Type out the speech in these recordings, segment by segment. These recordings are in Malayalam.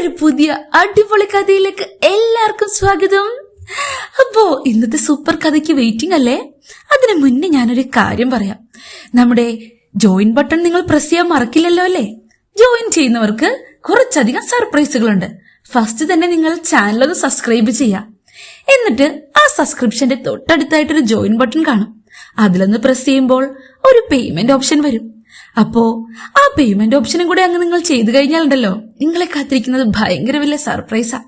ഒരു പുതിയ അടിപൊളി കഥയിലേക്ക് എല്ലാവർക്കും സ്വാഗതം. അപ്പോ ഇന്നത്തെ സൂപ്പർ കഥയ്ക്ക് വെയിറ്റിംഗ് അല്ലേ? അതിനു മുന്നേ ഞാനൊരു കാര്യം പറയാം. നമ്മുടെ ജോയിൻ ബട്ടൺ നിങ്ങൾ പ്രസ് ചെയ്യാൻ മറക്കില്ലല്ലോ അല്ലേ? ജോയിൻ ചെയ്യുന്നവർക്ക് കുറച്ചധികം സർപ്രൈസുകളുണ്ട് ഫസ്റ്റ് തന്നെ നിങ്ങൾ ചാനൽ ഒന്ന് സബ്സ്ക്രൈബ് ചെയ്യാം. എന്നിട്ട് ആ സബ്സ്ക്രിപ്ഷന്റെ തൊട്ടടുത്തായിട്ടൊരു ജോയിൻ ബട്ടൺ കാണും. അതിലൊന്ന് പ്രസ് ചെയ്യുമ്പോൾ ഒരു പേയ്മെന്റ് ഓപ്ഷൻ വരും. അപ്പോ ആ പേയ്മെന്റ് ഓപ്ഷനും കൂടെ അങ്ങ് നിങ്ങൾ ചെയ്തു കഴിഞ്ഞാലുണ്ടല്ലോ. നിങ്ങളെ കാത്തിരിക്കുന്നത് ഭയങ്കര വലിയ സർപ്രൈസാ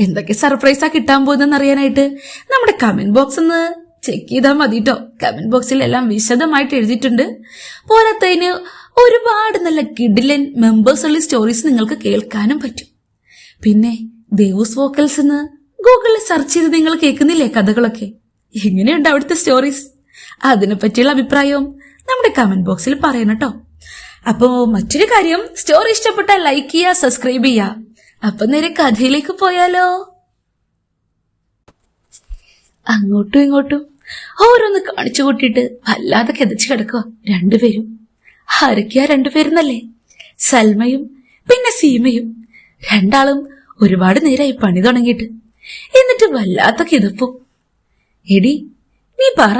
എന്തൊക്കെ സർപ്രൈസാ കിട്ടാൻ പോകുന്നതെന്ന് അറിയാനായിട്ട് നമ്മുടെ കമന്റ് ബോക്സ് ഒന്ന് ചെക്ക് ചെയ്താൽ മതി കേട്ടോ കമന്റ് ബോക്സിൽ എല്ലാം വിശദമായിട്ട് എഴുതിയിട്ടുണ്ട്. പോരാത്തതിന് ഒരുപാട് നല്ല കിഡിലൻ മെമ്പേഴ്സ് ഉള്ള സ്റ്റോറീസ് നിങ്ങൾക്ക് കേൾക്കാനും പറ്റും. പിന്നെ ദേവൂസ് വോക്കൽസ് എന്ന് ഗൂഗിളിൽ സെർച്ച് ചെയ്ത് നിങ്ങൾ കേൾക്കുന്നില്ലേ കഥകളൊക്കെ? എങ്ങനെയുണ്ട് അവിടുത്തെ സ്റ്റോറീസ് അതിനെ പറ്റിയുള്ള അഭിപ്രായവും നമ്മുടെ കമന്റ് ബോക്സിൽ പറയണം കേട്ടോ അപ്പോ മറ്റൊരു കാര്യം സ്റ്റോറി ഇഷ്ടപ്പെട്ടാൽ ലൈക്ക് ചെയ്യുക സബ്സ്ക്രൈബ് ചെയ്യുക. അപ്പൊ നേരെ കഥയിലേക്ക് പോയാലോ? അങ്ങോട്ടും ഇങ്ങോട്ടും ഓരോന്ന് കാണിച്ചു കൂട്ടിയിട്ട് വല്ലാതെ കെതച്ചു കിടക്കുക രണ്ടുപേരും. ആരൊക്കെയാ രണ്ടുപേരുന്നല്ലേ? സൽമയും പിന്നെ സീമയും. രണ്ടാളും ഒരുപാട് നേരമായി പണി തുടങ്ങിയിട്ട്. എന്നിട്ട് വല്ലാത്ത കിതപ്പും. എടി നീ പറ.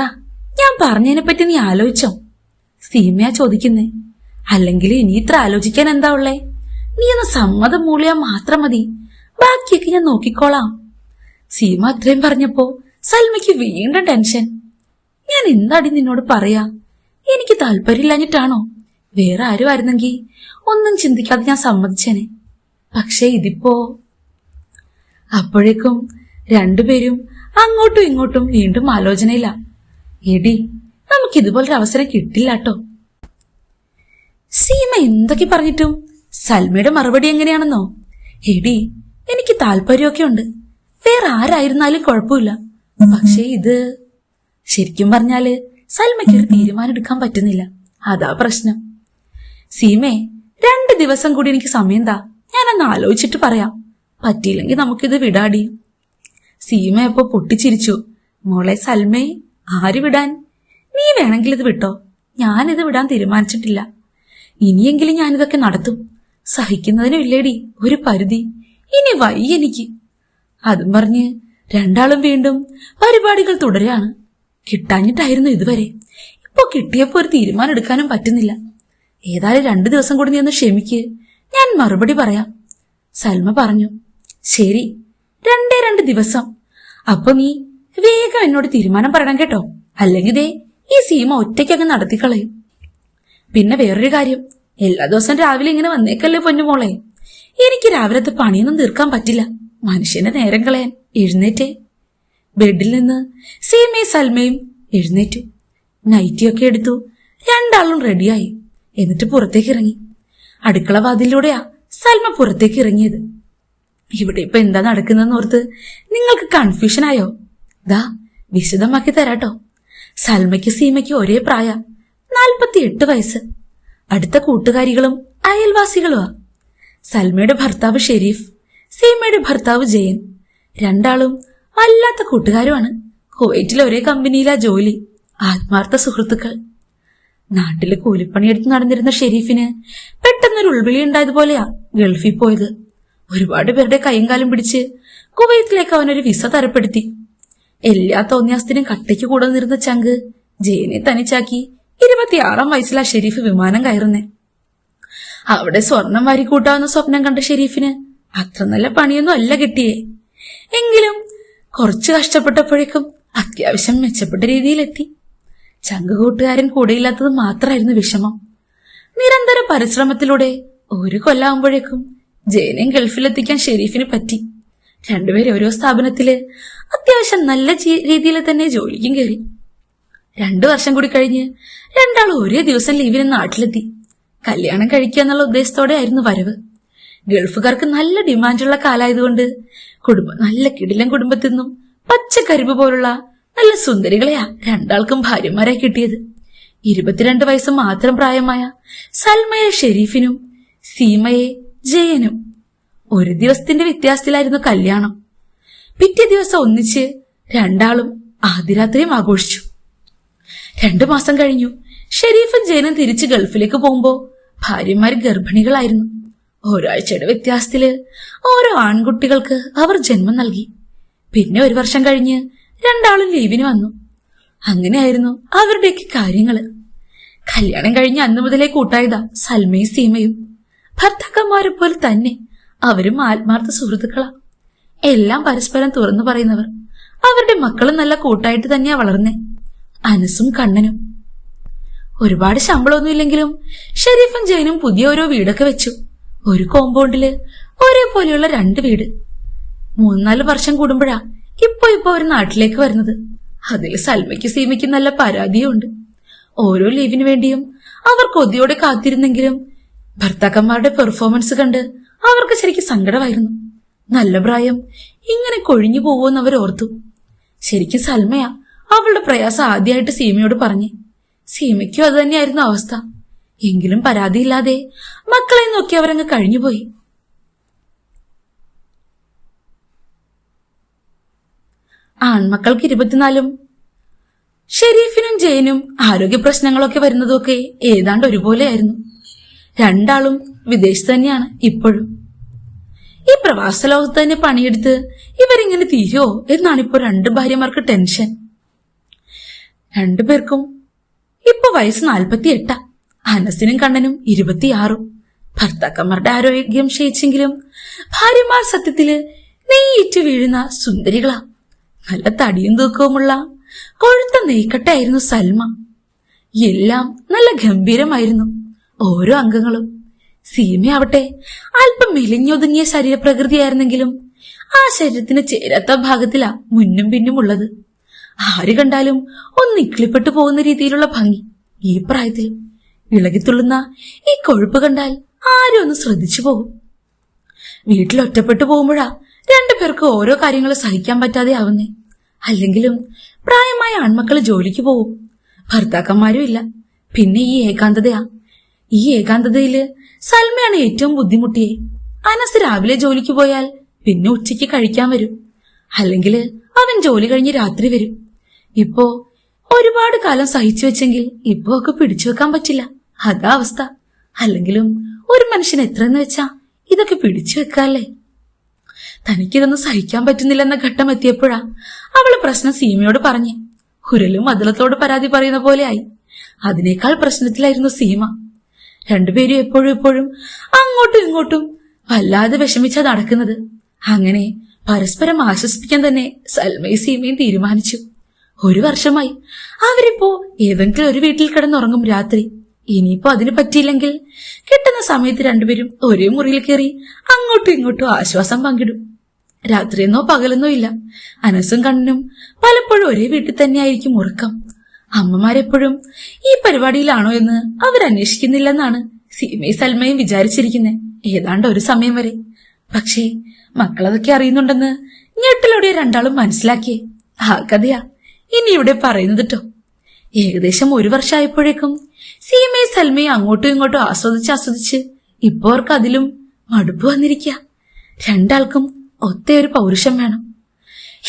ഞാൻ പറഞ്ഞതിനെ പറ്റി നീ ആലോചിച്ചോ? സീമയാ ചോദിക്കുന്നേ. അല്ലെങ്കിൽ ഇനി ഇത്ര ആലോചിക്കാൻ എന്താ ഉള്ളേ? നീ ഒന്ന് സമ്മതം മൂളിയാ മാത്രം മതി. ബാക്കിയൊക്കെ ഞാൻ നോക്കിക്കോളാം. സീമ അത്രയും പറഞ്ഞപ്പോ സൽമയ്ക്ക് വീണ്ടും ടെൻഷൻ. ഞാൻ എന്താടി നിന്നോട് പറയാ? എനിക്ക് താല്പര്യമില്ലാഞ്ഞിട്ടാണോ? വേറെ ആരും ആയിരുന്നെങ്കിൽ ഒന്നും ചിന്തിക്കാതെ ഞാൻ സമ്മതിച്ചേനെ. പക്ഷേ ഇതിപ്പോ അപ്പോഴേക്കും രണ്ടുപേരും അങ്ങോട്ടും ഇങ്ങോട്ടും വീണ്ടും ആലോചനയില്ല എടി നമുക്ക് ഇതുപോലൊരു അവസരം കിട്ടില്ല കേട്ടോ സീമ എന്തൊക്കെ പറഞ്ഞിട്ടും സൽമയുടെ മറുപടി എങ്ങനെയാണെന്നോ? എടി എനിക്ക് താല്പര്യമൊക്കെ ഉണ്ട്. വേറെ ആരായിരുന്നാലും കുഴപ്പമില്ല. പക്ഷേ ഇത് ശരിക്കും പറഞ്ഞാൽ സൽമയ്ക്ക് ഒരു തീരുമാനം എടുക്കാൻ പറ്റുന്നില്ല. അതാ പ്രശ്നം. സീമേ രണ്ട് ദിവസം കൂടി എനിക്ക് സമയം താ ഞാനൊന്ന് ആലോചിച്ചിട്ട് പറയാം. പറ്റിയില്ലെങ്കിൽ നമുക്കിത് വിടാടി. സീമ അപ്പൊ പൊട്ടിച്ചിരിച്ചു. മോളെ സൽമേ ആര് വിടാൻ? നീ വേണമെങ്കിൽ ഇത് വിട്ടോ. ഞാനിത് വിടാൻ തീരുമാനിച്ചിട്ടില്ല. ഇനിയെങ്കിലും ഞാനിതൊക്കെ നടത്തും. സഹിക്കുന്നതിനും ഇല്ലേടി ഒരു പരിധി. ഇനി വയ്യ എനിക്ക്. അതും പറഞ്ഞ് രണ്ടാളും വീണ്ടും പരിപാടികൾ തുടരാണ് കിട്ടാഞ്ഞിട്ടായിരുന്നു ഇതുവരെ. ഇപ്പൊ കിട്ടിയപ്പോ ഒരു തീരുമാനം എടുക്കാനും പറ്റുന്നില്ല. ഏതായാലും രണ്ടു ദിവസം കൂടി നീ ഒന്ന് ക്ഷമിക്ക്. ഞാൻ മറുപടി പറയാം. സൽമ പറഞ്ഞു ശരി രണ്ടേ രണ്ട് ദിവസം. അപ്പൊ നീ വേഗം എന്നോട് തീരുമാനം പറയണം കേട്ടോ. അല്ലെങ്കിൽ ദേ ഈ സീമ ഒറ്റയ്ക്കങ്ങ് നടത്തിക്കളയും. പിന്നെ വേറൊരു കാര്യം എല്ലാ ദിവസവും രാവിലെ ഇങ്ങനെ വന്നേക്കല്ലേ പൊന്നുമോളെ എനിക്ക് രാവിലത്തെ പണിയൊന്നും തീർക്കാൻ പറ്റില്ല. മനുഷ്യന്റെ നേരം കളയാൻ എഴുന്നേറ്റേ. ബെഡിൽ നിന്ന് സീമയും സൽമയും എഴുന്നേറ്റു. നൈറ്റിയൊക്കെ എടുത്തു രണ്ടാളും റെഡിയായി. എന്നിട്ട് പുറത്തേക്ക് ഇറങ്ങി അടുക്കള വാതിലൂടെയാ സൽമ പുറത്തേക്ക് ഇറങ്ങിയത് ഇവിടെ ഇപ്പൊ എന്താ നടക്കുന്നതെന്ന് ഓർത്ത് നിങ്ങൾക്ക് കൺഫ്യൂഷൻ ആയോ? ദാ വിശദമാക്കി തരാട്ടോ. സൽമയ്ക്ക് സീമയ്ക്ക് ഒരേ പ്രായ. നാൽപ്പത്തിയെട്ട് വയസ്സ്. അടുത്ത കൂട്ടുകാരികളും അയൽവാസികളുമാ സൽമയുടെ ഭർത്താവ് ഷെരീഫ് സീമയുടെ ഭർത്താവ് ജയൻ. രണ്ടാളും വല്ലാത്ത കൂട്ടുകാരുമാണ്. കുവൈറ്റിൽ ഒരേ കമ്പനിയിലാ ജോലി. ആത്മാർത്ഥ സുഹൃത്തുക്കൾ. നാട്ടിൽ കൂലിപ്പണിയെടുത്ത് നടന്നിരുന്ന ഷെരീഫിന് പെട്ടെന്നൊരു ഉൾവിളി ഉണ്ടായതുപോലെയാ ഗൾഫിൽ പോയത്. ഒരുപാട് പേരുടെ കൈയും കാലും പിടിച്ച് കുവൈത്തിലേക്ക് അവനൊരു വിസ തരപ്പെടുത്തി. എല്ലാ തോന്നിയാസത്തിനും കട്ടയ്ക്ക് കൂടെ നിന്നിരുന്ന ചങ്ക് ജയനെ തനിച്ചാക്കി. ഇരുപത്തിയാറാം വയസ്സിലാ ഷെരീഫ് വിമാനം കയറുന്നേ. അവിടെ സ്വർണം വാരിക്കൂട്ടാവുന്ന സ്വപ്നം കണ്ട ഷെരീഫിന് അത്ര നല്ല പണിയൊന്നും അല്ല കിട്ടിയേ. എങ്കിലും കുറച്ച് കഷ്ടപ്പെട്ടപ്പോഴേക്കും അത്യാവശ്യം മെച്ചപ്പെട്ട രീതിയിലെത്തി. ചങ്ക് കൂട്ടുകാരൻ കൂടെയില്ലാത്തത് മാത്രമായിരുന്നു വിഷമം. നിരന്തര പരിശ്രമത്തിലൂടെ ഒരു കൊല്ലാകുമ്പോഴേക്കും ജയനെയും ഗൾഫിലെത്തിക്കാൻ ഷെരീഫിന് പറ്റി. രണ്ടുപേരും ഓരോ സ്ഥാപനത്തിൽ അത്യാവശ്യം നല്ല രീതിയിൽ തന്നെ ജോലിക്കും കയറി. രണ്ടു വർഷം കൂടി കഴിഞ്ഞ് രണ്ടാൾ ഒരേ ദിവസം ലീവിന് നാട്ടിലെത്തി. കല്യാണം കഴിക്കുക എന്നുള്ള ഉദ്ദേശത്തോടെ ആയിരുന്നു വരവ്. ഗൾഫുകാർക്ക് നല്ല ഡിമാൻഡുള്ള കാലായതുകൊണ്ട് കുടുംബം നല്ല കിടിലൻ കുടുംബത്തിൽ നിന്നും പച്ചക്കരിമ്പ് പോലുള്ള നല്ല സുന്ദരികളെയാ രണ്ടാൾക്കും ഭാര്യമാരായി കിട്ടിയത്. ഇരുപത്തിരണ്ട് വയസ്സ് മാത്രം പ്രായമായ സൽമയെ ഷെരീഫിനും സീമയെ ജയനും ഒരു ദിവസത്തിന്റെ വ്യത്യാസത്തിലായിരുന്നു കല്യാണം. പിറ്റേ ദിവസം ഒന്നിച്ച് രണ്ടാളും ആദ്യരാത്രിയും ആഘോഷിച്ചു. രണ്ടു മാസം കഴിഞ്ഞു. ഷെരീഫും ജയനും തിരിച്ച് ഗൾഫിലേക്ക് പോകുമ്പോ ഭാര്യമാർ ഗർഭിണികളായിരുന്നു. ഒരാഴ്ചയുടെ വ്യത്യാസത്തിൽ ഓരോ ആൺകുട്ടികൾക്ക് അവർ ജന്മം നൽകി. പിന്നെ ഒരു വർഷം കഴിഞ്ഞ് രണ്ടാളും ലീവിന് വന്നു. അങ്ങനെയായിരുന്നു അവരുടെയൊക്കെ കാര്യങ്ങൾ. കല്യാണം കഴിഞ്ഞ് അന്നു മുതലേ കൂട്ടായതാ സൽമയും സീമയും. ഭർത്താക്കന്മാരെ പോലെ തന്നെ. അവരും ആത്മാർത്ഥ സുഹൃത്തുക്കളാ. എല്ലാം പരസ്പരം തുറന്നു പറയുന്നവർ. അവരുടെ മക്കളും നല്ല കൂട്ടായിട്ട് തന്നെയാ വളർന്നേ. അനസും കണ്ണനും. ഒരുപാട് ശമ്പളമൊന്നും ഇല്ലെങ്കിലും ഷെരീഫും ജയനും പുതിയ ഓരോ വീടൊക്കെ വെച്ചു. ഒരു കോമ്പൗണ്ടിൽ ഒരേപോലെയുള്ള രണ്ട് വീട്. മൂന്നാൽ വർഷം കൂടുമ്പോഴാ ഇപ്പൊ ഇപ്പൊ അവർ നാട്ടിലേക്ക് വരുന്നത്. അതിൽ സൽമയ്ക്ക് സീമയ്ക്ക് നല്ല പരാതിയുണ്ട് ഓരോ ലീവിന് വേണ്ടിയും അവർ കൊതിയോടെ കാത്തിരുന്നെങ്കിലും ഭർത്താക്കന്മാരുടെ പെർഫോമൻസ് കണ്ട് അവർക്ക് ശരിക്കും സങ്കടമായിരുന്നു. നല്ല പ്രായം. ഇങ്ങനെ കൊഴിഞ്ഞു പോവുമെന്ന് അവർ ഓർത്തു. ശരിക്കും സൽമയാ അവളുടെ പ്രയാസം ആദ്യമായിട്ട് സീമയോട് പറഞ്ഞു. സീമയ്ക്കും അത് തന്നെയായിരുന്നു അവസ്ഥ. എങ്കിലും പരാതിയില്ലാതെ മക്കളെ നോക്കി അവരങ്ങ് കഴിഞ്ഞുപോയി. ആൺമക്കൾക്ക് ഇരുപത്തിനാലും ഷെരീഫിനും ജയനും ആരോഗ്യ പ്രശ്നങ്ങളൊക്കെ വരുന്നതൊക്കെ ഏതാണ്ട് ഒരുപോലെയായിരുന്നു. രണ്ടാളും വിദേശത്ത് തന്നെയാണ് ഇപ്പോഴും. ഈ പ്രവാസ ലോകത്ത് തന്നെ പണിയെടുത്ത് ഇവരിങ്ങനെ തീരുമോ എന്നാണ് ഇപ്പോ രണ്ട് ഭാര്യമാർക്ക് ടെൻഷൻ. രണ്ടുപേർക്കും ഇപ്പൊ വയസ്സ് നാൽപ്പത്തി എട്ടാ അനസിനും കണ്ണനും ഇരുപത്തിയാറും. ഭർത്താക്കന്മാരുടെ ആരോഗ്യം ക്ഷയിച്ചെങ്കിലും ഭാര്യമാർ സത്യത്തിൽ നെയ്യിട്ട് വീഴുന്ന സുന്ദരികളാ. നല്ല തടിയും തൂക്കവുമുള്ള കൊഴുത്ത നെയ്ക്കട്ടായിരുന്നു സൽമ. എല്ലാം നല്ല ഗംഭീരമായിരുന്നു. ഓരോ അംഗങ്ങളും സീമയാവട്ടെ അല്പം മെലിഞ്ഞൊതുങ്ങിയ ശരീരപ്രകൃതിയായിരുന്നെങ്കിലും ആ ശരീരത്തിന് ചേരാത്ത ഭാഗത്തിലാ മുന്നും പിന്നും ഉള്ളത്. ആര് കണ്ടാലും ഒന്ന് പോകുന്ന രീതിയിലുള്ള ഭംഗി ഈ പ്രായത്തിൽ. ഇളകിത്തുള്ളുന്ന ഈ കൊഴുപ്പ് കണ്ടാൽ ആരും ഒന്ന് ശ്രദ്ധിച്ചു പോകും. വീട്ടിൽ ഒറ്റപ്പെട്ടു പോകുമ്പോഴാ രണ്ടുപേർക്ക് ഓരോ കാര്യങ്ങൾ സഹിക്കാൻ പറ്റാതെ ആവുന്നേ. അല്ലെങ്കിലും പ്രായമായ ആൺമക്കൾ ജോലിക്ക് പോവും. ഭർത്താക്കന്മാരും ഇല്ല. പിന്നെ ഈ ഏകാന്തതയാ ഈ ഏകാന്തതയിൽ സൽമയാണ് ഏറ്റവും ബുദ്ധിമുട്ടിയെ. അനസ് രാവിലെ ജോലിക്ക് പോയാൽ പിന്നെ ഉച്ചയ്ക്ക് കഴിക്കാൻ വരും. അല്ലെങ്കിൽ അവൻ ജോലി കഴിഞ്ഞ് രാത്രി വരും. ഇപ്പോ ഒരുപാട് കാലം സഹിച്ചു വെച്ചെങ്കിൽ ഇപ്പോ ഒക്കെ പിടിച്ചു വെക്കാൻ പറ്റില്ല. അതാ അവസ്ഥ. അല്ലെങ്കിലും ഒരു മനുഷ്യൻ എത്രയെന്ന് വെച്ചാ ഇതൊക്കെ പിടിച്ചു വെക്കാല്ലേ? തനിക്കിതൊന്നും സഹിക്കാൻ പറ്റുന്നില്ലെന്ന ഘട്ടം എത്തിയപ്പോഴാ അവൾ പ്രശ്നം സീമയോട് പറഞ്ഞു. കുരലും മതിലത്തോട് പരാതി പറയുന്ന പോലെ ആയി. അതിനേക്കാൾ പ്രശ്നത്തിലായിരുന്നു സീമ. രണ്ടുപേരും എപ്പോഴും എപ്പോഴും അങ്ങോട്ടും ഇങ്ങോട്ടും വല്ലാതെ വിഷമിച്ചാ നടക്കുന്നത്. അങ്ങനെ പരസ്പരം ആശ്വസിപ്പിക്കാൻ തന്നെ സൽമയും സീമയും തീരുമാനിച്ചു. ഒരു വർഷമായി അവരിപ്പോ ഏതെങ്കിലും ഒരു വീട്ടിൽ കിടന്നുറങ്ങും രാത്രി. ഇനിയിപ്പോ അതിന് പറ്റിയില്ലെങ്കിൽ കിട്ടുന്ന സമയത്ത് രണ്ടുപേരും ഒരേ മുറിയിൽ കയറി അങ്ങോട്ടും ഇങ്ങോട്ടും ആശ്വാസം പങ്കിടും. രാത്രിയെന്നോ പകലെന്നോ ഇല്ല. അനസും കണ്ണനും പലപ്പോഴും ഒരേ വീട്ടിൽ തന്നെയായിരിക്കും ഉറക്കം. അമ്മമാരെപ്പോഴും ഈ പരിപാടിയിലാണോ എന്ന് അവരന്വേഷിക്കുന്നില്ലെന്നാണ് സീമയും സൽമയും വിചാരിച്ചിരിക്കുന്നത്. ഏതാണ്ട് ഒരു സമയം വരെ. പക്ഷേ മക്കളതൊക്കെ അറിയുന്നുണ്ടെന്ന് ഞെട്ടിലൂടെ രണ്ടാളും മനസ്സിലാക്കിയേ. ആ കഥയാ ഇനി ഇവിടെ പറയുന്നത് കേട്ടോ ഏകദേശം ഒരു വർഷമായപ്പോഴേക്കും സീമയും സൽമയും അങ്ങോട്ടും ഇങ്ങോട്ടും ആസ്വദിച്ച് ആസ്വദിച്ച് ഇപ്പോ അവർക്ക് അതിലും മടുപ്പ് വന്നിരിക്കുക രണ്ടാൾക്കും ഒത്തയൊരു പൗരുഷം വേണം.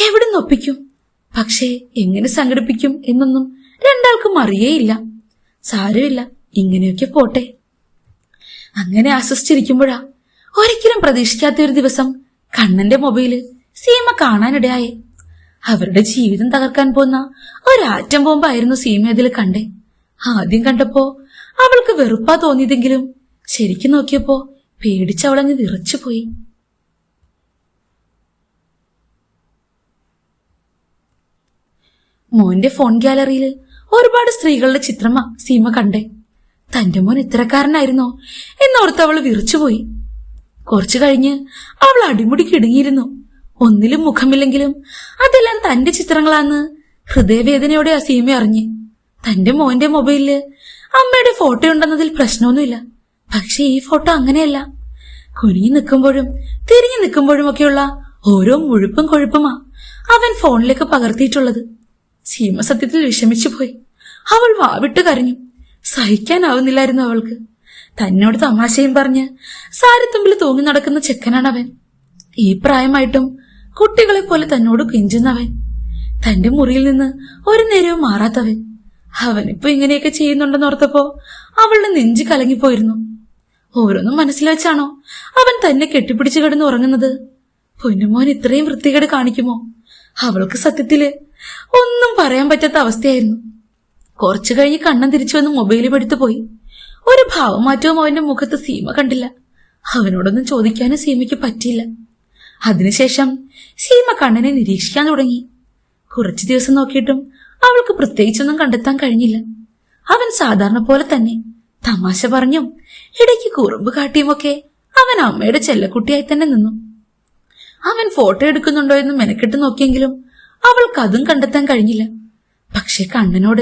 എവിടെ ഒപ്പിക്കും? പക്ഷേ എങ്ങനെ സംഘടിപ്പിക്കും എന്നൊന്നും രണ്ടാൾക്കും അറിയേയില്ല. സാരമില്ല. ഇങ്ങനെയൊക്കെ പോട്ടെ. അങ്ങനെ ആശ്വസിച്ചിരിക്കുമ്പോഴാ ഒരിക്കലും പ്രതീക്ഷിക്കാത്ത ഒരു ദിവസം കണ്ണന്റെ മൊബൈൽ സീമ കാണാനിടയായി. അവരുടെ ജീവിതം തകർക്കാൻ പോന്ന ഒരാറ്റം ബോംബായിരുന്നു സീമ അതിൽ കണ്ടേ. ആദ്യം കണ്ടപ്പോ അവൾക്ക് വെറുപ്പാ തോന്നിയതെങ്കിലും ശരിക്കും നോക്കിയപ്പോ പേടിച്ചവളങ്ങ് വിറച്ചുപോയി. മോന്റെ ഫോൺ ഗാലറിയിൽ ഒരുപാട് സ്ത്രീകളുടെ ചിത്രമാ സീമ കണ്ടേ. തന്റെ മോൻ ഇത്തരക്കാരനായിരുന്നോ? എന്നോർത്ത് അവൾ വിറച്ചുപോയി. കുറച്ചു കഴിഞ്ഞ് അവൾ അടിമുടി കിടുങ്ങിയിരുന്നു. ഒന്നിലും മുഖമില്ലെങ്കിലും അതെല്ലാം തന്റെ ചിത്രങ്ങളാന്ന് ഹൃദയവേദനയോടെ ആ സീമ അറിഞ്ഞ്. തന്റെ മോന്റെ മൊബൈലിൽ അമ്മയുടെ ഫോട്ടോ ഉണ്ടെന്നതിൽ പ്രശ്നമൊന്നുമില്ല. പക്ഷെ ഈ ഫോട്ടോ അങ്ങനെയല്ല. കുനിഞ്ഞു നിൽക്കുമ്പോഴും തിരിഞ്ഞു നിൽക്കുമ്പോഴും ഒക്കെയുള്ള ഓരോ മുഴുപ്പും കൊഴുപ്പുമാ അവൻ ഫോണിലേക്ക് പകർത്തിയിട്ടുള്ളത്. സീമ സത്യത്തിൽ വിഷമിച്ചു പോയി അവൾ വാവിട്ട് കരഞ്ഞു. സഹിക്കാനാവുന്നില്ലായിരുന്നു അവൾക്ക്. തന്നോട് തമാശയും പറഞ്ഞ് സാരത്തുമ്പിൽ തൂങ്ങി നടക്കുന്ന ചെക്കനാണ് അവൻ ഈ പ്രായമായിട്ടും കുട്ടികളെ പോലെ തന്നോട് കെഞ്ചുന്നവൻ. തന്റെ മുറിയിൽ നിന്ന് ഒരു നേരവും മാറാത്തവൻ. അവനിപ്പോ ഇങ്ങനെയൊക്കെ ചെയ്യുന്നുണ്ടെന്നോർത്തപ്പോ അവളുടെ നെഞ്ചു കലങ്ങിപ്പോയിരുന്നു. ഓരോന്നും മനസ്സിൽ വെച്ചാണോ അവൻ തന്നെ കെട്ടിപ്പിടിച്ചു കിടന്ന് ഉറങ്ങുന്നത്? പൊന്നുമോൻ ഇത്രയും വൃത്തികേട് കാണിക്കുമോ? അവൾക്ക് സത്യത്തിൽ ഒന്നും പറയാൻ പറ്റാത്ത അവസ്ഥയായിരുന്നു. കുറച്ചു കഴിഞ്ഞ് കണ്ണം തിരിച്ചു വന്ന് മൊബൈലും എടുത്തു പോയി. ഒരു ഭാവമാറ്റവും അവന്റെ മുഖത്ത് സീമ കണ്ടില്ല. അവനോടൊന്നും ചോദിക്കാനും സീമയ്ക്ക് പറ്റിയില്ല. അതിനുശേഷം സീമ കണ്ണനെ നിരീക്ഷിക്കാൻ തുടങ്ങി. കുറച്ചു ദിവസം നോക്കിയിട്ടും അവൾക്ക് പ്രത്യേകിച്ചൊന്നും കണ്ടെത്താൻ കഴിഞ്ഞില്ല. അവൻ സാധാരണ പോലെ തന്നെ തമാശ പറഞ്ഞും ഇടയ്ക്ക് കുറുമ്പ് കാട്ടിയുമൊക്കെ അവൻ അമ്മയുടെ ചെല്ലക്കുട്ടിയായി തന്നെ നിന്നു. അവൻ ഫോട്ടോ എടുക്കുന്നുണ്ടോ എന്ന് മെനക്കെട്ട് നോക്കിയെങ്കിലും അവൾക്ക് അതും കണ്ടെത്താൻ കഴിഞ്ഞില്ല. പക്ഷെ കണ്ണനോട്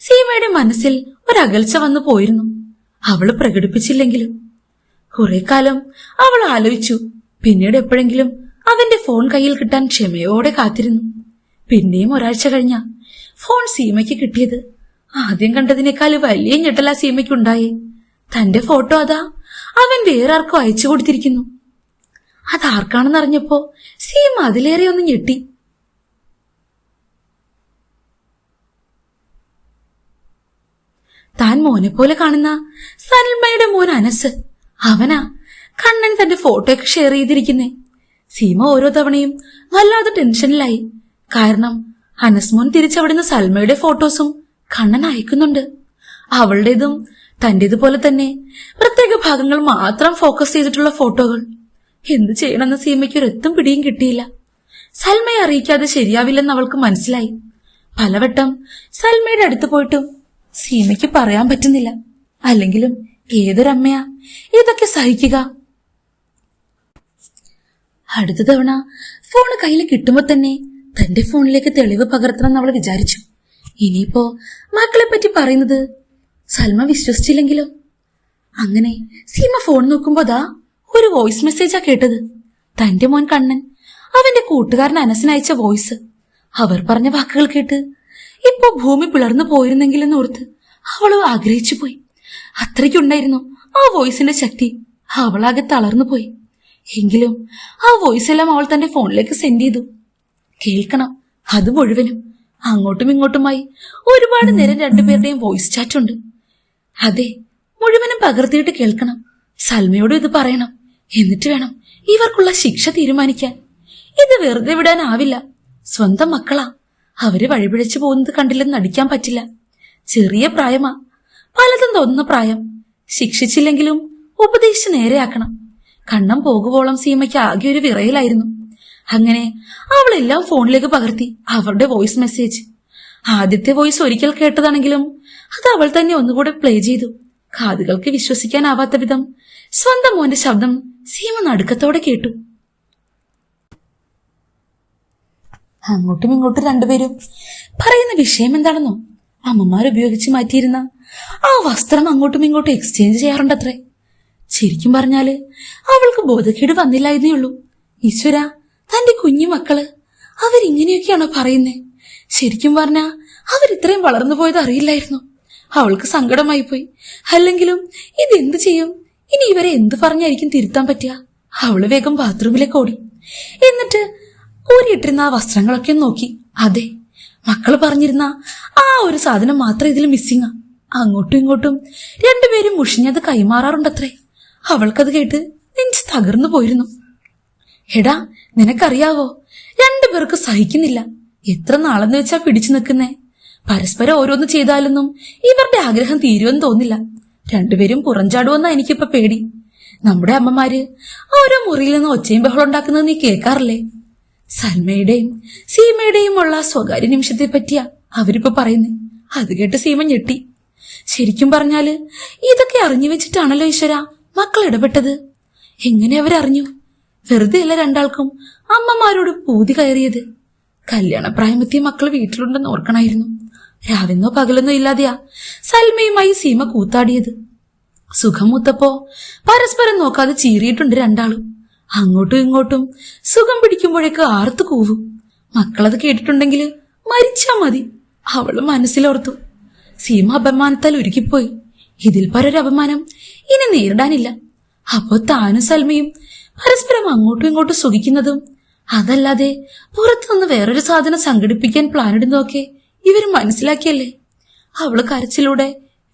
സീമയുടെ മനസ്സിൽ ഒരകൽച്ച വന്നു പോയിരുന്നു. അവൾ പ്രകടിപ്പിച്ചില്ലെങ്കിലും. കുറെ കാലം അവൾ ആലോചിച്ചു. പിന്നീട് എപ്പോഴെങ്കിലും അവന്റെ ഫോൺ കയ്യിൽ കിട്ടാൻ ക്ഷമയോടെ കാത്തിരുന്നു. പിന്നെയും ഒരാഴ്ച കഴിഞ്ഞ ഫോൺ സീമയ്ക്ക് കിട്ടിയത്. ആദ്യം കണ്ടതിനേക്കാൾ വലിയ ഞെട്ടല സീമയ്ക്കുണ്ടായി. തന്റെ ഫോട്ടോ അതാ അവൻ വേറെ അയച്ചു കൊടുത്തിരിക്കുന്നു. അതാർക്കാണെന്നറിഞ്ഞപ്പോ സീമ അതിലേറെ ഒന്ന് ഞെട്ടി. താൻ മോനെ പോലെ കാണുന്ന സൽമയുടെ മോൻ അനസ്. അവനാ കണ്ണൻ തന്റെ ഫോട്ടോയൊക്കെ ഷെയർ ചെയ്തിരിക്കുന്നേ. സീമ ഓരോ തവണയും വല്ലാതെ ടെൻഷനിലായി. കാരണം അനസ് മോൻ തിരിച്ചവിടുന്ന് സൽമയുടെ ഫോട്ടോസും കണ്ണൻ അയക്കുന്നുണ്ട്. അവളുടേതും തന്റേതുപോലെ തന്നെ പ്രത്യേക ഭാഗങ്ങൾ മാത്രം ഫോക്കസ് ചെയ്തിട്ടുള്ള ഫോട്ടോകൾ. എന്ത് ചെയ്യണമെന്ന് സീമയ്ക്ക് ഒരെത്തും പിടിയും കിട്ടിയില്ല. സൽമയെ അറിയിക്കാതെ ശരിയാവില്ലെന്ന് അവൾക്ക് മനസ്സിലായി. പലവട്ടം സൽമയുടെ അടുത്ത് പോയിട്ടും സീമയ്ക്ക് പറയാൻ പറ്റുന്നില്ല. അല്ലെങ്കിലും ഏതൊരമ്മയാ? ഇതൊക്കെ സഹിക്കുക? അടുത്ത തവണ ഫോൺ കയ്യിൽ കിട്ടുമ്പോ തന്നെ തന്റെ ഫോണിലേക്ക് തെളിവ് പകർത്തണം അവൾ വിചാരിച്ചു. ഇനിയിപ്പോ മക്കളെ പറ്റി പറയുന്നത് സൽമ വിശ്വസിച്ചില്ലെങ്കിലോ? അങ്ങനെ സീമ ഫോൺ നോക്കുമ്പോ അതാ ഒരു വോയിസ് മെസ്സേജാ കേട്ടത്. തന്റെ മോൻ കണ്ണൻ അവന്റെ കൂട്ടുകാരൻ അനസിനയച്ച വോയിസ്. അവർ പറഞ്ഞ വാക്കുകൾ കേട്ട് ഇപ്പോ ഭൂമി പിളർന്നു പോയിരുന്നെങ്കിലെന്ന് ഓർത്ത് അവൾ ആഗ്രഹിച്ചു പോയി. അത്രയ്ക്കുണ്ടായിരുന്നു ആ വോയിസിന്റെ ശക്തി. അവളാകെ തളർന്നു പോയി. എങ്കിലും ആ വോയിസ് എല്ലാം അവൾ തന്റെ ഫോണിലേക്ക് സെൻഡ് ചെയ്തു. കേൾക്കണം അത് മുഴുവനും. അങ്ങോട്ടും ഇങ്ങോട്ടുമായി ഒരുപാട് നേരം രണ്ടുപേരുടെയും വോയിസ് ചാറ്റ് ഉണ്ട് അതെ മുഴുവനും പകർത്തിയിട്ട് കേൾക്കണം. സൽമയോട് ഇത് പറയണം. എന്നിട്ട് വേണം ഇവർക്കുള്ള ശിക്ഷ തീരുമാനിക്കാൻ. ഇത് വെറുതെ വിടാനാവില്ല. സ്വന്തം മക്കളാ. അവർ വഴിപിഴച്ചു പോകുന്നത് കണ്ടില്ലെന്ന് നടിക്കാൻ പറ്റില്ല. ചെറിയ പ്രായമാ. പലതും തോന്നുന്ന പ്രായം. ശിക്ഷിച്ചില്ലെങ്കിലും ഉപദേശിച്ച് നേരെയാക്കണം. കണ്ണം പോകുവോളം സീമയ്ക്ക് ആകെ ഒരു വിറയിലായിരുന്നു. അങ്ങനെ അവളെല്ലാം ഫോണിലേക്ക് പകർത്തി അവളുടെ വോയിസ് മെസ്സേജ്. ആദ്യത്തെ വോയിസ് ഒരിക്കൽ കേട്ടതാണെങ്കിലും അത് അവൾ തന്നെ ഒന്നുകൂടെ പ്ലേ ചെയ്തു. കാതുകൾക്ക് വിശ്വസിക്കാനാവാത്ത വിധം സ്വന്തം മോന്റെ ശബ്ദം സീമ നടുക്കത്തോടെ കേട്ടു. അങ്ങോട്ടും ഇങ്ങോട്ടും രണ്ടുപേരും. പറയുന്ന വിഷയം എന്താണെന്നോ? അമ്മമാർ ഉപയോഗിച്ച് മാറ്റിയിരുന്ന ആ വസ്ത്രം അങ്ങോട്ടും ഇങ്ങോട്ടും എക്സ്ചേഞ്ച് ചെയ്യാറുണ്ടത്രേ. ശരിക്കും പറഞ്ഞാൽ അവൾക്ക് ബോധക്കേട് വന്നില്ലായിരുന്നേ ഉള്ളൂ. ഈശ്വര തന്റെ കുഞ്ഞു മക്കൾ അവരിങ്ങനെയൊക്കെയാണോ പറയുന്നേ? ശരിക്കും പറഞ്ഞാ അവരിത്രയും വളർന്നു പോയത് അറിയില്ലായിരുന്നു. അവൾക്ക് സങ്കടമായി പോയി അല്ലെങ്കിലും ഇതെന്ത് ചെയ്യും? ഇനി ഇവരെ എന്ത് പറഞ്ഞായിരിക്കും തിരുത്താൻ പറ്റുക? അവൾ വേഗം ബാത്റൂമിലേക്ക് ഓടി. എന്നിട്ട് ഊരിയിട്ടിരുന്ന ആ വസ്ത്രങ്ങളൊക്കെ നോക്കി. അതെ മക്കൾ പറഞ്ഞിരുന്ന ആ ഒരു സാധനം മാത്രം ഇതിൽ മിസ്സിങ്ങാ അങ്ങോട്ടും ഇങ്ങോട്ടും രണ്ടുപേരും മുഷിഞ്ഞത് കൈമാറാറുണ്ടത്രേ. അവൾക്കത് കേട്ട് നെഞ്ച് തകർന്നു പോയിരുന്നു. എടാ നിനക്കറിയാവോ? രണ്ടുപേർക്ക് സഹിക്കുന്നില്ല. എത്ര നാളെന്ന് വെച്ചാ പിടിച്ചു നിൽക്കുന്നേ? പരസ്പരം ഓരോന്ന് ചെയ്താലൊന്നും ഇവരുടെ ആഗ്രഹം തീരുമെന്ന് തോന്നില്ല. രണ്ടുപേരും പുറഞ്ചാടുമെന്നാ എനിക്കിപ്പോ പേടി. നമ്മുടെ അമ്മമാര് ഓരോ മുറിയിൽ നിന്ന് ഒച്ചയും ബഹളം ഉണ്ടാക്കുന്നത് നീ കേൾക്കാറില്ലേ? സൽമയുടെയും സീമയുടെയും ഉള്ള സ്വകാര്യ നിമിഷത്തെ പറ്റിയാ അവരിപ്പോ പറയുന്നേ. അത് കേട്ട് സീമ ഞെട്ടി. ശരിക്കും പറഞ്ഞാൽ ഇതൊക്കെ അറിഞ്ഞു വെച്ചിട്ടാണല്ലോ ഈശ്വര മക്കൾ ഇടപെട്ടത്. എങ്ങനെ അവരറിഞ്ഞു? വെറുതെ അല്ല രണ്ടാൾക്കും അമ്മമാരോട് പൂതി കയറിയത്. കല്യാണപ്രായമെത്തിയ മക്കൾ വീട്ടിലുണ്ടെന്ന് ഓർക്കണായിരുന്നു. രാവെന്നോ പകലെന്നോ ഇല്ലാതെയാ സൽമയുമായി സീമ കൂത്താടിയത്. സുഖം മൂത്തപ്പോ പരസ്പരം നോക്കാതെ ചീറിയിട്ടുണ്ട് രണ്ടാളും. അങ്ങോട്ടും ഇങ്ങോട്ടും സുഖം പിടിക്കുമ്പോഴേക്ക് ആർത്തു കൂവും. മക്കളത് കേട്ടിട്ടുണ്ടെങ്കിൽ മരിച്ചാ മതി. അവൾ മനസ്സിലോർത്തു. സീമ അപമാനത്താൽ ഉരുക്കിപ്പോയി. ഇതിൽ പരൊരപമാനം ഇനി നേരിടാനില്ല. അപ്പോ താനും സൽമയും പരസ്പരം അങ്ങോട്ടും ഇങ്ങോട്ടും സുഖിക്കുന്നതും അതല്ലാതെ പുറത്തുനിന്ന് വേറൊരു സാധനം സംഘടിപ്പിക്കാൻ പ്ലാൻ ഇടുന്നതൊക്കെ ഇവർ മനസ്സിലാക്കിയല്ലേ? അവൾ കരച്ചിലൂടെ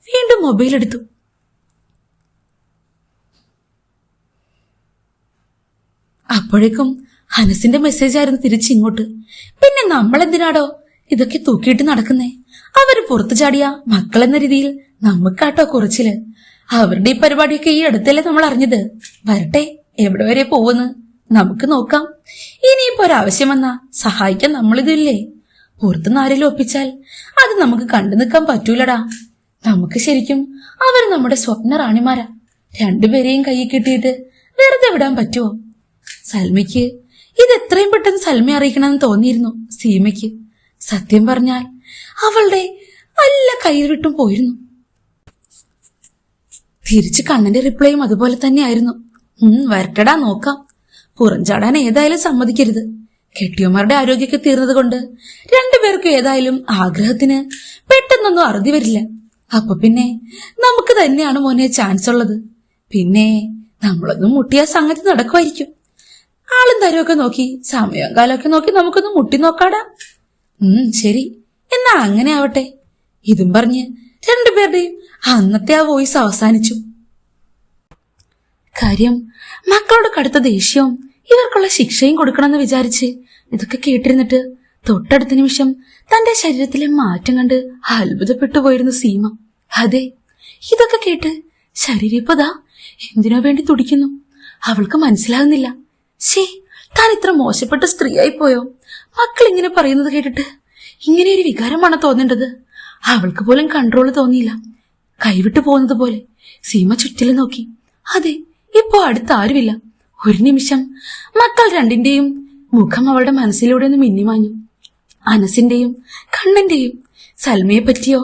വീണ്ടും മൊബൈൽ എടുത്തു അപ്പോഴേക്കും ഹനസിന്റെ മെസ്സേജ് ആയിരുന്നു തിരിച്ചിങ്ങോട്ട്. പിന്നെ നമ്മളെന്തിനാടോ? ഇതൊക്കെ തൂക്കിയിട്ട് നടക്കുന്നേ. അവർ പുറത്തു ചാടിയ മക്കളെന്ന രീതിയിൽ നമുക്കാട്ടോ കുറച്ചിൽ. അവരുടെ ഈ പരിപാടിയൊക്കെ ഈ അടുത്തല്ലേ നമ്മൾ അറിഞ്ഞത്. വരട്ടെ എവിടെ വരെ പോവെന്ന് നമുക്ക് നോക്കാം. ഇനിയിപ്പോ ഒരാവശ്യം വന്നാ സഹായിക്കാൻ നമ്മളിതില്ലേ? പുറത്തുനിന്ന് ആരെങ്കിലും ഒപ്പിച്ചാൽ അത് നമുക്ക് കണ്ടു നിൽക്കാൻ പറ്റൂലടാ. നമുക്ക് ശരിക്കും അവർ നമ്മുടെ സ്വപ്ന റാണിമാരാ. രണ്ടുപേരെയും കൈ കിട്ടിയിട്ട് വെറുതെ വിടാൻ പറ്റുമോ സൽമയ്ക്ക്. ഇത് എത്രയും പെട്ടെന്ന് സൽമ അറിയിക്കണമെന്ന് തോന്നിയിരുന്നു സീമയ്ക്ക്. സത്യം പറഞ്ഞാൽ അവളുടെ നല്ല കയ്യിൽ വിട്ടും പോയിരുന്നു. തിരിച്ച് കണ്ണന്റെ റിപ്ലൈയും അതുപോലെ തന്നെയായിരുന്നു. ഉം വരട്ടടാ നോക്കാം. പുറംചാടാൻ ഏതായാലും സമ്മതിക്കരുത്. കെട്ടിയമാരുടെ ആരോഗ്യമൊക്കെ തീർന്നത് കൊണ്ട് രണ്ടുപേർക്കും ഏതായാലും ആഗ്രഹത്തിന് പെട്ടെന്നൊന്നും അറുതി വരില്ല. അപ്പൊ പിന്നെ നമുക്ക് തന്നെയാണ് മോനെ ചാൻസ് ഉള്ളത്. പിന്നെ നമ്മളൊന്നും മുട്ടിയ സംഗതി നടക്കുമായിരിക്കും. ആളും തരമൊക്കെ നോക്കി സമയം കാലമൊക്കെ നോക്കി നമുക്കൊന്ന് മുട്ടി നോക്കാടാ. ഉം ശരി. എന്നാ അങ്ങനെ ആവട്ടെ. ഇതും പറഞ്ഞ് രണ്ടുപേരുടെയും അന്നത്തെ ആ വോയിസ് അവസാനിച്ചു. കാര്യം മക്കളോട് കടുത്ത ദേഷ്യവും ഇവർക്കുള്ള ശിക്ഷയും കൊടുക്കണമെന്ന് വിചാരിച്ച് ഇതൊക്കെ കേട്ടിരുന്നിട്ട് തൊട്ടടുത്ത നിമിഷം തന്റെ ശരീരത്തിലെ മാറ്റം കണ്ട് അത്ഭുതപ്പെട്ടു പോയിരുന്നു സീമ. അതെ ഇതൊക്കെ കേട്ട് ശരീരപ്പതാ എന്തിനോ വേണ്ടി തുടിക്കുന്നു. അവൾക്ക് മനസ്സിലാകുന്നില്ല. ശേ താൻ ഇത്ര മോശപ്പെട്ട സ്ത്രീയായി പോയോ? മക്കൾ ഇങ്ങനെ പറയുന്നത് കേട്ടിട്ട് ഇങ്ങനെ ഒരു വികാരമാണ് തോന്നേണ്ടത്? അവൾക്ക് പോലും കൺട്രോൾ തോന്നിയില്ല. കൈവിട്ടു പോകുന്നത് പോലെ സീമ ചുറ്റിലും നോക്കി. അതെ ഇപ്പോ അടുത്ത് ആരുമില്ല. ഒരു നിമിഷം മക്കൾ രണ്ടിന്റെയും മുഖം അവളുടെ മനസ്സിലൂടെ ഒന്ന് മിന്നിമാഞ്ഞു അനസിന്റെയും കണ്ണന്റെയും സൽമയെ പറ്റിയോ?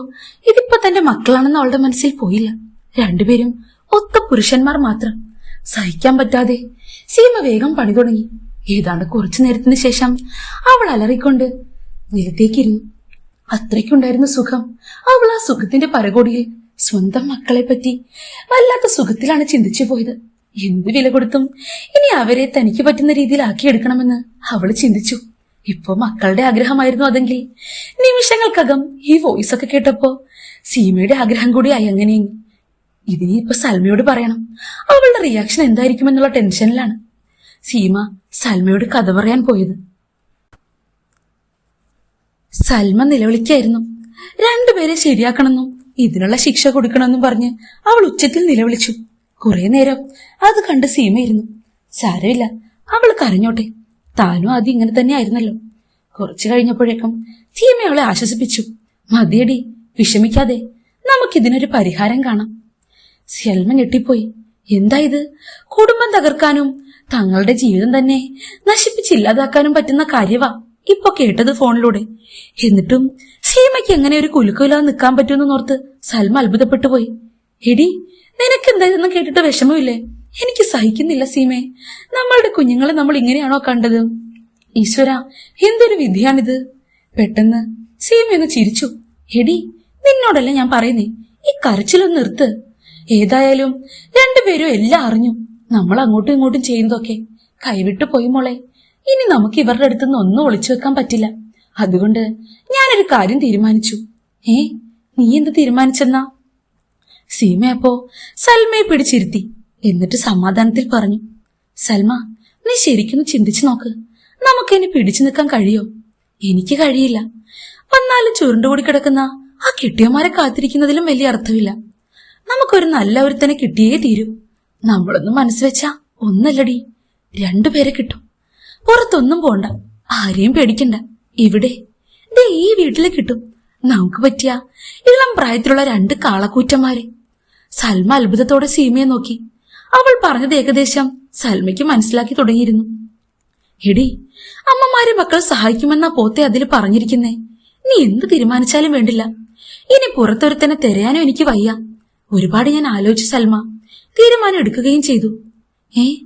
ഇതിപ്പോ തന്റെ മക്കളാണെന്ന് അവളുടെ മനസ്സിൽ പോയില്ല. രണ്ടുപേരും ഒത്ത പുരുഷന്മാർ മാത്രം. സഹിക്കാൻ പറ്റാതെ സീമ വേഗം പണി തുടങ്ങി. ഏതാണ്ട് കുറച്ചു നേരത്തിന് ശേഷം അവൾ അലറിക്കൊണ്ട് നിലത്തേക്കിരുന്നു. അത്രയ്ക്കുണ്ടായിരുന്ന സുഖം. അവൾ ആ സുഖത്തിന്റെ പരകോടിയിൽ സ്വന്തം മക്കളെ പറ്റി വല്ലാത്ത സുഖത്തിലാണ് ചിന്തിച്ചു പോയത്. എന്ത് വില കൊടുത്തും ഇനി അവരെ തനിക്ക് പറ്റുന്ന രീതിയിൽ ആക്കിയെടുക്കണമെന്ന് അവൾ ചിന്തിച്ചു. ഇപ്പോ മക്കളുടെ ആഗ്രഹമായിരുന്നു അതെങ്കിൽ നിമിഷങ്ങൾക്കകം ഈ വോയിസ് ഒക്കെ കേട്ടപ്പോ സീമയുടെ ആഗ്രഹം കൂടി ആയി അങ്ങനെ ഇതിനി ഇപ്പൊ സൽമയോട് പറയണം. അവളുടെ റിയാക്ഷൻ എന്തായിരിക്കും എന്നുള്ള ടെൻഷനിലാണ് സീമ സൽമയോട് കഥ പറയാൻ പോയത്. സൽമ നിലവിളിക്കായിരുന്നു. രണ്ടുപേരെ ശരിയാക്കണമെന്നും ഇതിനുള്ള ശിക്ഷ കൊടുക്കണമെന്നും പറഞ്ഞ് അവൾ ഉച്ചത്തിൽ നിലവിളിച്ചു. കുറെ നേരം അത് കണ്ട് സീമയിരുന്നു. സാരമില്ല അവൾ കരഞ്ഞോട്ടെ. താനും ആദ്യം ഇങ്ങനെ തന്നെ ആയിരുന്നല്ലോ കുറച്ചു കഴിഞ്ഞപ്പോഴേക്കും സീമ അവളെ ആശ്വസിപ്പിച്ചു. മതിയടി വിഷമിക്കാതെ. നമുക്കിതിനൊരു പരിഹാരം കാണാം. സെൽമ ഞെട്ടിപ്പോയി. എന്താ ഇത്? കുടുംബം തകർക്കാനും തങ്ങളുടെ ജീവിതം തന്നെ നശിപ്പിച്ചില്ലാതാക്കാനും പറ്റുന്ന കാര്യവാ ഇപ്പൊ കേട്ടത് ഫോണിലൂടെ. എന്നിട്ടും സീമയ്ക്ക് എങ്ങനെ ഒരു കുലുക്കമില്ലാതെ നിൽക്കാൻ പറ്റുമെന്ന് ഓർത്ത് സൽമ അത്ഭുതപ്പെട്ടു പോയി. എടി നിനക്ക് എന്തായിരുന്നു കേട്ടിട്ട് വിഷമമില്ലേ? എനിക്ക് സഹിക്കുന്നില്ല സീമേ. നമ്മളുടെ കുഞ്ഞുങ്ങളെ നമ്മൾ ഇങ്ങനെയാണോ കണ്ടത്? ഈശ്വര എന്തൊരു വിധിയാണിത്? പെട്ടെന്ന് സീമയൊന്ന് ചിരിച്ചു. എടി നിന്നോടല്ല ഞാൻ പറയുന്നേ? ഈ കരച്ചിലൊന്ന് നിർത്ത്. ഏതായാലും രണ്ടുപേരും എല്ലാം അറിഞ്ഞു. നമ്മൾ അങ്ങോട്ടും ഇങ്ങോട്ടും ചെയ്യുന്നതൊക്കെ കൈവിട്ടു പോയി മോളെ. ഇനി നമുക്ക് ഇവരുടെ അടുത്ത് നിന്ന് ഒന്നും ഒളിച്ചു വെക്കാൻ പറ്റില്ല. അതുകൊണ്ട് ഞാനൊരു കാര്യം തീരുമാനിച്ചു. ഏ നീ എന്ത് തീരുമാനിച്ചെന്നാ? സീമ അപ്പോ സൽമയെ പിടിച്ചിരുത്തി. എന്നിട്ട് സമാധാനത്തിൽ പറഞ്ഞു. സൽമ നീ ശരിക്കും ചിന്തിച്ചു നോക്ക്. നമുക്ക് ഇനി പിടിച്ചു നിൽക്കാൻ കഴിയോ? എനിക്ക് കഴിയില്ല. വന്നാലും ചുരുണ്ടുകൂടി കിടക്കുന്ന ആ കെട്ടിയന്മാരെ കാത്തിരിക്കുന്നതിലും വലിയ അർത്ഥമില്ല. നമുക്കൊരു നല്ല ഒരുത്തനെ കിട്ടിയേ തീരൂ. നമ്മളൊന്നും മനസ്സുവെച്ചാ ഒന്നല്ലടി രണ്ടുപേരെ കിട്ടും. പുറത്തൊന്നും പോണ്ട ആരെയും പേടിക്കണ്ട. ഇവിടെ ദേ ഈ വീട്ടിൽ കിട്ടും. നമുക്ക് പറ്റിയ ഇളം പ്രായത്തിലുള്ള രണ്ട് കാളക്കൂറ്റന്മാരെ. സൽമ അത്ഭുതത്തോടെ സീമയെ നോക്കി. അവൾ പറഞ്ഞത് ഏകദേശം സൽമയ്ക്ക് മനസ്സിലാക്കി തുടങ്ങിയിരുന്നു. എടി അമ്മമാരെ മക്കൾ സഹായിക്കുമെന്നാ പോത്തെ അതിൽ പറഞ്ഞിരിക്കുന്നേ. നീ എന്ത് തീരുമാനിച്ചാലും വേണ്ടില്ല. ഇനി പുറത്തൊരുത്തനെ തിരയാനും എനിക്ക് വയ്യ. ഒരുപാട് ഞാൻ ആലോചിച്ചു സൽമ. തീരുമാനം എടുക്കുകയും ചെയ്തു. ഏ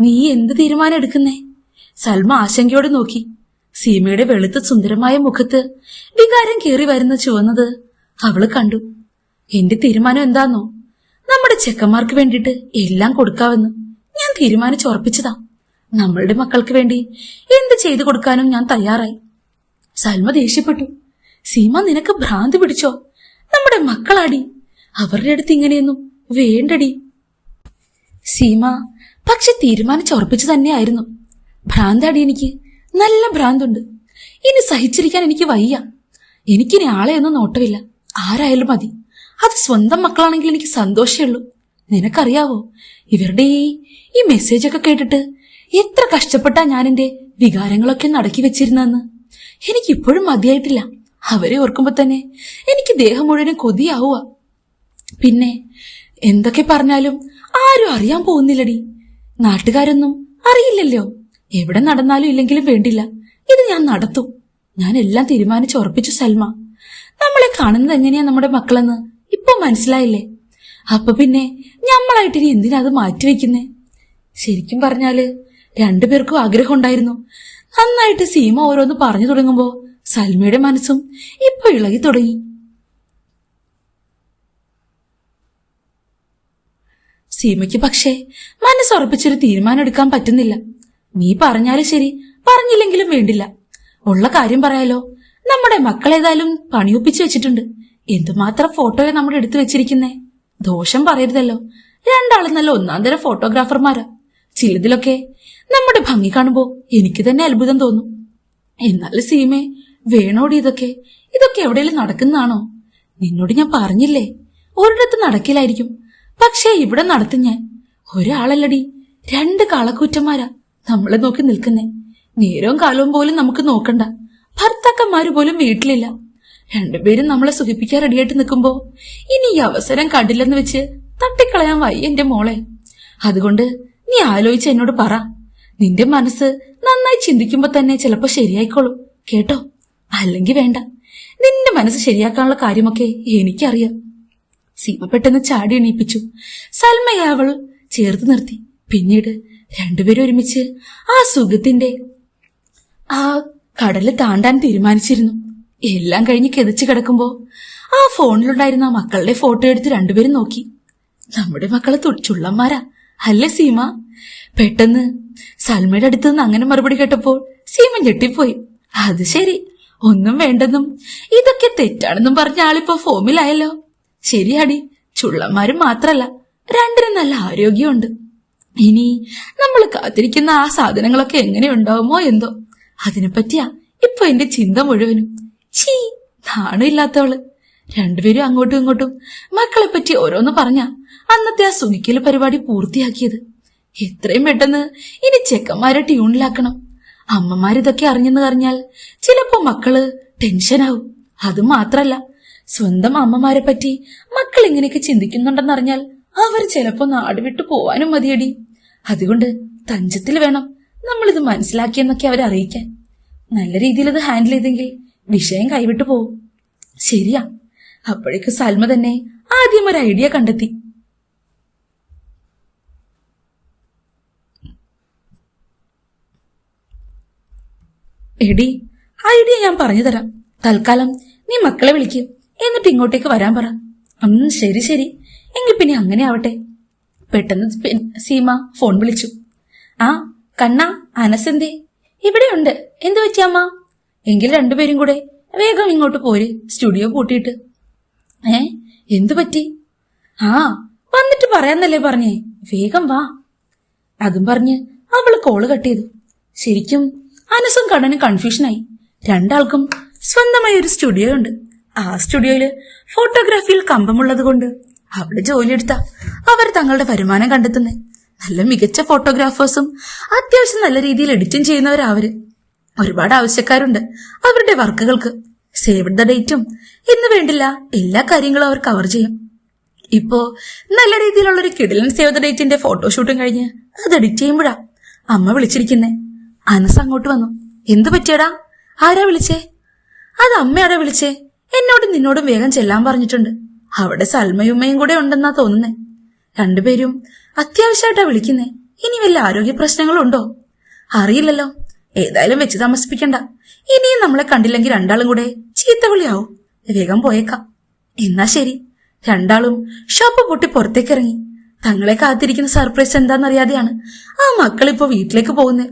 നീ എന്ത് തീരുമാനം എടുക്കുന്നേ? സൽമ ആശങ്കയോടെ നോക്കി. സീമയുടെ വെളുത്ത സുന്ദരമായ മുഖത്ത് വികാരം കയറി വരുന്ന ചുവന്നത് അവൾ കണ്ടു. എന്റെ തീരുമാനം എന്താന്നോ? നമ്മുടെ ചെക്കന്മാർക്ക് വേണ്ടിയിട്ട് എല്ലാം കൊടുക്കാമെന്ന് ഞാൻ തീരുമാനിച്ചുറപ്പിച്ചതാ നമ്മളുടെ മക്കൾക്ക് വേണ്ടി എന്ത് ചെയ്തു കൊടുക്കാനും ഞാൻ തയ്യാറായി. സൽമ ദേഷ്യപ്പെട്ടു. സീമ നിനക്ക് ഭ്രാന്ത് പിടിച്ചോ? നമ്മുടെ മക്കളാടി. അവരുടെ അടുത്ത് ഇങ്ങനെയൊന്നും വേണ്ടടി. സീമ പക്ഷെ തീരുമാനിച്ച് ഉറപ്പിച്ചു തന്നെയായിരുന്നു. ഭ്രാന്താടി എനിക്ക്. നല്ല ഭ്രാന്തുണ്ട്. ഇനി സഹിച്ചിരിക്കാൻ എനിക്ക് വയ്യ. എനിക്കിനി ആളെ ഒന്നും നോട്ടമില്ല. ആരായാലും മതി. അത് സ്വന്തം മക്കളാണെങ്കിൽ എനിക്ക് സന്തോഷമേ ഉള്ളൂ. നിനക്കറിയാവോ? ഇവരുടെ ഈ മെസ്സേജ് ഒക്കെ കേട്ടിട്ട് എത്ര കഷ്ടപ്പെട്ടാ ഞാൻ എന്റെ വികാരങ്ങളൊക്കെ നടക്കി വെച്ചിരുന്നെന്ന് എനിക്കിപ്പോഴും മതിയായിട്ടില്ല. അവരെ ഓർക്കുമ്പോ തന്നെ എനിക്ക് ദേഹം മുഴുവനും കൊതിയാവുക. പിന്നെ എന്തൊക്കെ പറഞ്ഞാലും ആരും അറിയാൻ പോകുന്നില്ലടി. നാട്ടുകാരൊന്നും അറിയില്ലല്ലോ. എവിടെ നടന്നാലും ഇല്ലെങ്കിലും വേണ്ടില്ല. ഇത് ഞാൻ നടത്തും. ഞാൻ എല്ലാം തീരുമാനിച്ച് ഉറപ്പിച്ചു സൽമ. നമ്മളെ കാണുന്നത് എങ്ങനെയാ നമ്മുടെ മക്കളെന്ന് ഇപ്പൊ മനസ്സിലായില്ലേ? അപ്പൊ പിന്നെ ഞമ്മളായിട്ട് ഇനി എന്തിനാ അത് മാറ്റിവെക്കുന്നേ? ശരിക്കും പറഞ്ഞാൽ രണ്ടുപേർക്കും ആഗ്രഹം ഉണ്ടായിരുന്നു. നന്നായിട്ട് സീമ ഓരോന്ന് പറഞ്ഞു തുടങ്ങുമ്പോ സൽമയുടെ മനസ്സും ഇപ്പൊ ഇളകി തുടങ്ങി. സീമയ്ക്ക് പക്ഷേ മനസ്സുറപ്പിച്ചൊരു തീരുമാനം എടുക്കാൻ പറ്റുന്നില്ല. നീ പറഞ്ഞാലും ശരി പറഞ്ഞില്ലെങ്കിലും വേണ്ടില്ല. ഉള്ള കാര്യം പറയാലോ. നമ്മുടെ മക്കളേതായാലും പണിയൊപ്പിച്ചു വെച്ചിട്ടുണ്ട്. എന്തുമാത്രം ഫോട്ടോയെ നമ്മുടെ എടുത്തു വെച്ചിരിക്കുന്നേ? ദോഷം പറയരുതല്ലോ. രണ്ടാളും നല്ല ഒന്നാം തരം ഫോട്ടോഗ്രാഫർമാരാ. ചിലതിലൊക്കെ നമ്മുടെ ഭംഗി കാണുമ്പോ എനിക്ക് തന്നെ അത്ഭുതം തോന്നും. എന്നാലും സീമേ വേണോടി ഇതൊക്കെ? ഇതൊക്കെ എവിടെയെങ്കിലും നടക്കുന്നതാണോ? നിന്നോട് ഞാൻ പറഞ്ഞില്ലേ? ഒരിടത്ത് നടക്കില്ലായിരിക്കും. പക്ഷേ ഇവിടെ ഞാൻ. ഒരാളല്ലടി. രണ്ട് കാളക്കൂറ്റന്മാരാ നമ്മളെ നോക്കി നിൽക്കുന്നേ. നേരവും കാലവും പോലും നമുക്ക് നോക്കണ്ട. ഭർത്താക്കന്മാര് പോലും വീട്ടിലില്ല. രണ്ടുപേരും നമ്മളെ സുഖിപ്പിക്കാൻ റെഡിയായിട്ട് നിൽക്കുമ്പോ ഇനി ഈ അവസരം കണ്ടില്ലെന്ന് വെച്ച് തട്ടിക്കളയാൻ വയ്യ എന്റെ മോളെ. അതുകൊണ്ട് നീ ആലോചിച്ച് എന്നോട് പറ. നിന്റെ മനസ്സ് നന്നായി ചിന്തിക്കുമ്പോ തന്നെ ചിലപ്പോ ശരിയായിക്കോളും. കേട്ടോ? അല്ലെങ്കിൽ വേണ്ട. നിന്റെ മനസ്സ് ശരിയാക്കാനുള്ള കാര്യമൊക്കെ എനിക്കറിയാം. സീമ പെട്ടെന്ന് ചാടി എണീപ്പിച്ചു. സൽമയെ അവൾ ചേർത്ത് നിർത്തി. പിന്നീട് രണ്ടുപേരും ഒരുമിച്ച് ആ സുഖത്തിന്റെ ആ കടൽ താണ്ടാൻ തീരുമാനിച്ചിരുന്നു. എല്ലാം കഴിഞ്ഞ് കെതിച്ചു കിടക്കുമ്പോ ആ ഫോണിലുണ്ടായിരുന്ന മക്കളുടെ ഫോട്ടോ എടുത്ത് രണ്ടുപേരും നോക്കി. നമ്മുടെ മക്കളെ ചുള്ളന്മാരാ. അല്ലേ സീമ? പെട്ടെന്ന് സൽമയുടെ അടുത്ത് നിന്ന് അങ്ങനെ മറുപടി കേട്ടപ്പോൾ സീമ ഞെട്ടിപ്പോയി. അത് ശരി. ഒന്നും വേണ്ടെന്നും. ഇതൊക്കെ തെറ്റാണെന്നും പറഞ്ഞ ആളിപ്പോ ഫോമിലായല്ലോ. ശരിയാടി. ചുള്ളന്മാരും മാത്രല്ല രണ്ടിനും നല്ല ആരോഗ്യമുണ്ട്. ഇനി നമ്മൾ കാത്തിരിക്കുന്ന ആ സാധനങ്ങളൊക്കെ എങ്ങനെ ഉണ്ടാവുമോ എന്തോ. അതിനെപ്പറ്റിയാ ഇപ്പൊ എന്റെ ചിന്ത മുഴുവനും. ചീ നാണില്ലാത്തവൾ. രണ്ടുപേരും അങ്ങോട്ടും ഇങ്ങോട്ടും മക്കളെ പറ്റി ഓരോന്ന് പറഞ്ഞ അന്നത്തെ ആ സുനിക്കൽ പരിപാടി പൂർത്തിയാക്കിയത്. എത്രയും പെട്ടെന്ന് ഇനി ചെക്കന്മാരെ ട്യൂണിലാക്കണം. അമ്മമാരിതൊക്കെ അറിഞ്ഞെന്ന് പറഞ്ഞാൽ ചിലപ്പോ മക്കൾ ടെൻഷനാവും. അത് മാത്രല്ല സ്വന്തം അമ്മമാരെ പറ്റി മക്കൾ ഇങ്ങനെയൊക്കെ ചിന്തിക്കുന്നുണ്ടെന്നറിഞ്ഞാൽ അവർ ചിലപ്പോ നാട് വിട്ടു പോവാനും മതിയടി. അതുകൊണ്ട് തഞ്ചത്തിൽ വേണം നമ്മളിത് മനസ്സിലാക്കിയെന്നൊക്കെ അവരെ അറിയിക്കാൻ. നല്ല രീതിയിൽ ഇത് ഹാൻഡിൽ ചെയ്തെങ്കിൽ വിഷയം കൈവിട്ടു പോവും. ശരിയാ. അപ്പോഴേക്ക് സൽമ തന്നെ ആദ്യം ഒരു ഐഡിയ കണ്ടെത്തി. എടി ഐഡിയ ഞാൻ പറഞ്ഞു തരാം. തൽക്കാലം നീ മക്കളെ വിളിക്കും. എന്നിട്ട് ഇങ്ങോട്ടേക്ക് വരാൻ പറ. ഉം ശരി ശരി. എങ്കിൽ പിന്നെ അങ്ങനെ ആവട്ടെ. പെട്ടെന്ന് സീമ ഫോൺ വിളിച്ചു. ആ കണ്ണ അനസെന്തേ? ഇവിടെയുണ്ട്. എന്തു പറ്റിയമ്മ എങ്കിൽ രണ്ടുപേരും കൂടെ വേഗം ഇങ്ങോട്ട് പോര്. സ്റ്റുഡിയോ പൂട്ടിയിട്ട്. ഏ എന്തു പറ്റി? ആ വന്നിട്ട് പറയാന്നല്ലേ പറഞ്ഞേ. വേഗം വാ. അതും പറഞ്ഞ് അവൾ കോൾ കട്ട് ചെയ്തു. ശരിക്കും അനസും കണ്ണനും കൺഫ്യൂഷനായി. രണ്ടാൾക്കും സ്വന്തമായി ഒരു സ്റ്റുഡിയോ ഉണ്ട് ആ സ്റ്റുഡിയോയിൽ ഫോട്ടോഗ്രാഫിയിൽ കമ്പമുള്ളത് കൊണ്ട് അവിടെ ജോലിയെടുത്ത. അവർ തങ്ങളുടെ വരുമാനം കണ്ടെത്തുന്നേ. നല്ല മികച്ച ഫോട്ടോഗ്രാഫേഴ്സും അത്യാവശ്യം നല്ല രീതിയിൽ എഡിറ്റിംഗ് ചെയ്യുന്നവരാവര് ഒരുപാട് ആവശ്യക്കാരുണ്ട് അവരുടെ വർക്കുകൾക്ക്. സേവ് ദ ഡേറ്റും എന്ന് വേണ്ടില്ല എല്ലാ കാര്യങ്ങളും അവർ കവർ ചെയ്യും. ഇപ്പോ നല്ല രീതിയിലുള്ള ഒരു കിടിലൻ സേവ് ദ ഡേറ്റിന്റെ ഫോട്ടോഷൂട്ടും കഴിഞ്ഞ് അത് എഡിറ്റ് ചെയ്യുമ്പോഴാ അമ്മ വിളിച്ചിരിക്കുന്നേ. അനസ് അങ്ങോട്ട് വന്നു. എന്തു പറ്റിയടാ? ആരാ വിളിച്ചേ? അത് അമ്മയാടാ വിളിച്ചേ? എന്നോടും നിന്നോടും വേഗം ചെല്ലാൻ പറഞ്ഞിട്ടുണ്ട്. അവിടെ സൽമയുമ്മയും കൂടെ ഉണ്ടെന്നാ തോന്നുന്നേ. രണ്ടുപേരും അത്യാവശ്യമായിട്ടാ വിളിക്കുന്നേ. ഇനി വല്ല ആരോഗ്യ പ്രശ്നങ്ങളുണ്ടോ? അറിയില്ലല്ലോ. ഏതായാലും വെച്ച് താമസിപ്പിക്കണ്ട. ഇനിയും നമ്മളെ കണ്ടില്ലെങ്കിൽ രണ്ടാളും കൂടെ ചീത്തവിളിയാവും. വേഗം പോയേക്കാം. എന്നാ ശരി. രണ്ടാളും ഷോപ്പ് പൊട്ടി പുറത്തേക്ക് ഇറങ്ങി തങ്ങളെ കാത്തിരിക്കുന്ന സർപ്രൈസ് എന്താണെന്നറിയാതെയാണ് ആ മക്കളിപ്പോ വീട്ടിലേക്ക് പോകുന്നത്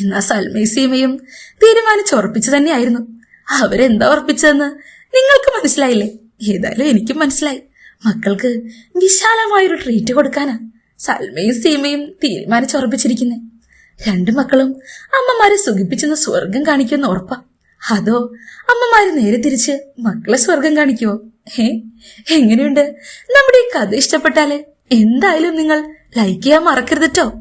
എന്നാ സൽമയും സീമയും തീരുമാനിച്ചുറപ്പിച്ചു തന്നെയായിരുന്നു. അവരെന്താ ഉറപ്പിച്ചതെന്ന് നിങ്ങൾക്ക് മനസ്സിലായില്ലേ? ഏതായാലും എനിക്കും മനസ്സിലായി. മക്കൾക്ക് വിശാലമായൊരു ട്രീറ്റ് കൊടുക്കാനാ. സൽമയും സീമയും തീരുമാനിച്ചുറപ്പിച്ചിരിക്കുന്നേ. രണ്ടു മക്കളും അമ്മമാരെ സുഖിപ്പിച്ചെന്ന് സ്വർഗം കാണിക്കുമെന്ന് ഉറപ്പാ. അതോ അമ്മമാര് നേരെ തിരിച്ച് മക്കളെ സ്വർഗം കാണിക്കുവോ? ഏ എങ്ങനെയുണ്ട്? നമ്മുടെ ഈ കഥ ഇഷ്ടപ്പെട്ടാൽ എന്തായാലും നിങ്ങൾ ലൈക്ക് ചെയ്യാൻ മറക്കരുത് ട്ടോ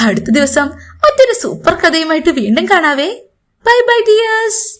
അടുത്ത ദിവസം മറ്റൊരു സൂപ്പർ കഥയുമായിട്ട് വീണ്ടും കാണാവേ. Bye bye dears